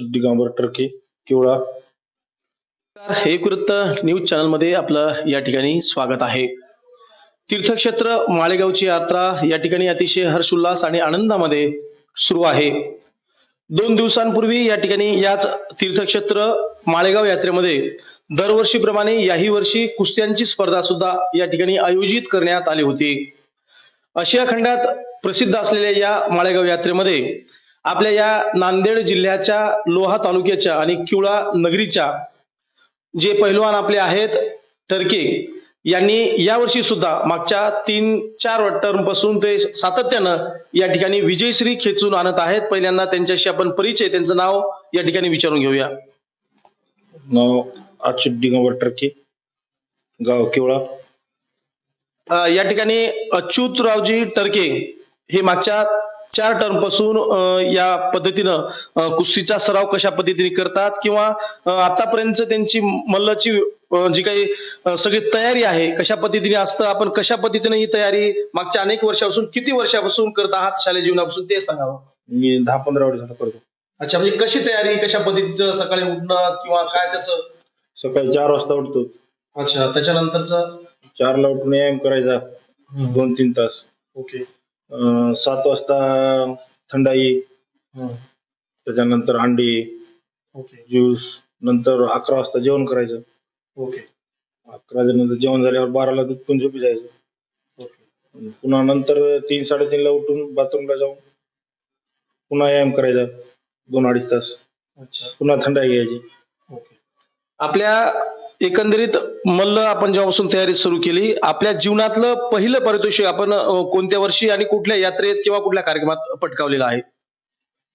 दिगंबर टर्के किवळा एक वृत्त न्यूज चॅनलमध्ये आपलं या ठिकाणी स्वागत आहे. तीर्थक्षेत्र माळेगावची यात्रा या ठिकाणी अतिशय हर्षोल्लास आणि आनंदामध्ये सुरू आहे. दोन दिवसांपूर्वी या ठिकाणी याच तीर्थक्षेत्र माळेगाव यात्रेमध्ये दरवर्षीप्रमाणे याही वर्षी कुस्त्यांची स्पर्धा सुद्धा या ठिकाणी आयोजित करण्यात आली होती. आशिया खंडात प्रसिद्ध असलेल्या या माळेगाव यात्रेमध्ये आपल्या या नांदेड जिल्ह्याच्या लोहा तालुक्याच्या आणि किवळा नगरीच्या जे पैलवान आपले आहेत टर्के यांनी यावर्षी सुद्धा मागच्या तीन चार टर्मपासून ते सातत्यानं या ठिकाणी विजयश्री खेचून आणत आहेत. पहिल्यांदा त्यांच्याशी आपण परिचय त्यांचं नाव या ठिकाणी विचारून घेऊया. नाव अच्युत दिगंबर टर्के गाव किवळा. या ठिकाणी अच्युतरावजी टर्के हे मागच्या चार टर्मपासून या पद्धतीनं कुस्तीचा सराव कशा पद्धतीने करतात किंवा आतापर्यंत त्यांची मल्लची जी काही सगळी तयारी आहे कशा पद्धतीने असतं आपण कशा पद्धतीने ही तयारी मागच्या अनेक वर्षापासून किती वर्षापासून करत आहात शालेय जीवनापासून ते सांगावं. मी दहा पंधरा वर्ष झालं करतो. अच्छा म्हणजे कशी तयारी कशा पद्धतीचं सकाळी उठणं किंवा काय तसं? सकाळी चार वाजता उठतो. अच्छा त्याच्यानंतरच? चारला उठून व्यायाम करायचा दोन तीन तास. ओके. अं, सात वाजता थंडाई त्याच्यानंतर अंडी ओके. ज्यूस नंतर अकरा वाजता जेवण करायचं. ओके. अकराच्या नंतर जेवण झाल्यावर बाराला पिऊन झोपी जायचं. ओके. पुन्हा नंतर तीन साडेतीनला उठून बाथरूमला जाऊन पुन्हा व्यायाम करायचा दोन अडीच तास. अच्छा. पुन्हा थंडाई घ्यायची. ओके. आपल्या एकंदरीत मल्ल आपण जेव्हापासून तयारी सुरू केली आपल्या जीवनातलं पहिलं पारितोषिक आपण कोणत्या वर्षी आणि कुठल्या यात्रेत किंवा कुठल्या कार्यक्रमात पटकावलेलं आहे?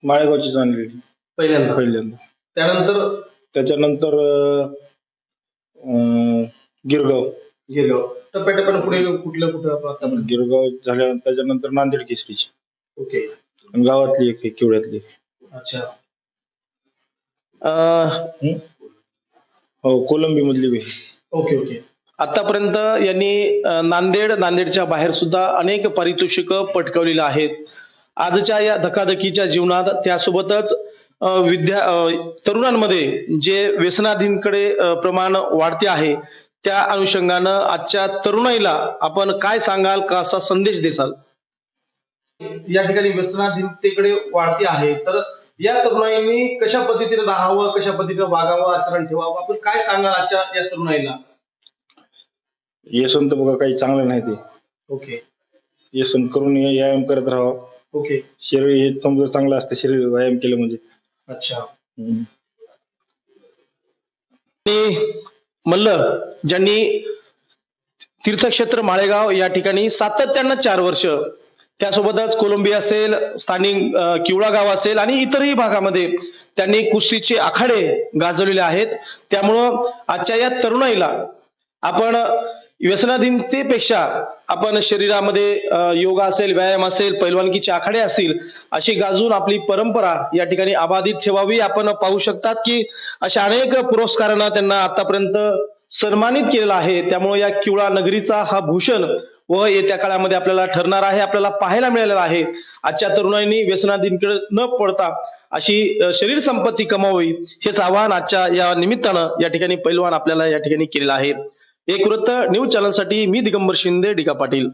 माळेगावची आणली पहिल्यांदा. पहिल्यांदा. त्यानंतर? त्याच्यानंतर अं, गिरगाव. गेलो टप्प्याटप्प्यानं पुढे कुठलं कुठं गिरगाव झाल्यानंतर त्याच्यानंतर नांदेड केसरीची. ओके. गावातली एक किवड्यातली अच्छा. अं, हो कोलंबी मधली बी ओके ओके. आतापर्यंत यांनी अ, नांदेड नांदेडच्या बाहेर सुद्धा अनेक पारितोषिक पटकावलेली आहेत. आजच्या या धकाधकीच्या जीवनात त्यासोबतच अ, विद्या अ, तरुणांमध्ये जे व्यसनाधीनकडे अ, प्रमाण वाढते आहे त्या अनुषंगानं आजच्या तरुणाईला आपण काय सांगाल कसा संदेश देसाल? या ठिकाणी व्यसनाधीनतेकडे वाढते आहे तर या तरुणाईंनी कशा पद्धतीने राहावं कशा पद्धतीने वागावं आचरण ठेवावं? आपण काय सांगाल आजच्या या तरुणाईला? येसून तर बघा काही चांगलं नाही ते. ओके. येसून करून हे व्यायाम करत राहावं. ओके. शरीर हे समजा चांगलं असतं शरीर व्यायाम केलं म्हणजे. अच्छा. हम्म. आणि मल्ल ज्यांनी तीर्थक्षेत्र माळेगाव या ठिकाणी सातत्यानं चार वर्ष त्यासोबतच कोलंबिया असेल स्थानिक किवळा गाव असेल आणि इतरही भागामध्ये त्यांनी कुस्तीचे आखाडे गाजवलेले आहेत. त्यामुळं आजच्या या तरुणाईला आपण व्यसनाधीनतेपेक्षा आपण शरीरामध्ये योगा असेल व्यायाम असेल पैलवानकीचे आखाडे असतील अशी गाजून आपली परंपरा या ठिकाणी अबाधित ठेवावी आपण पाहू शकतात की अशा अनेक पुरस्कारांना त्यांना आतापर्यंत सन्मानित केलेला आहे. त्यामुळे या किवळा नगरीचा हा भूषण व येत्या काळामध्ये आपल्याला ठरणार आहे आपल्याला पाहायला मिळालेला आहे. आजच्या तरुणाईंनी व्यसनाधीनकडे न पडता अशी शरीर संपत्ती कमावी हेच आवाहन आजच्या या निमित्तानं या ठिकाणी पैलवान आपल्याला या ठिकाणी केलेलं आहे. एक वृत्त न्यूज चॅनलसाठी मी दिगंबर शिंदे डिका पाटील.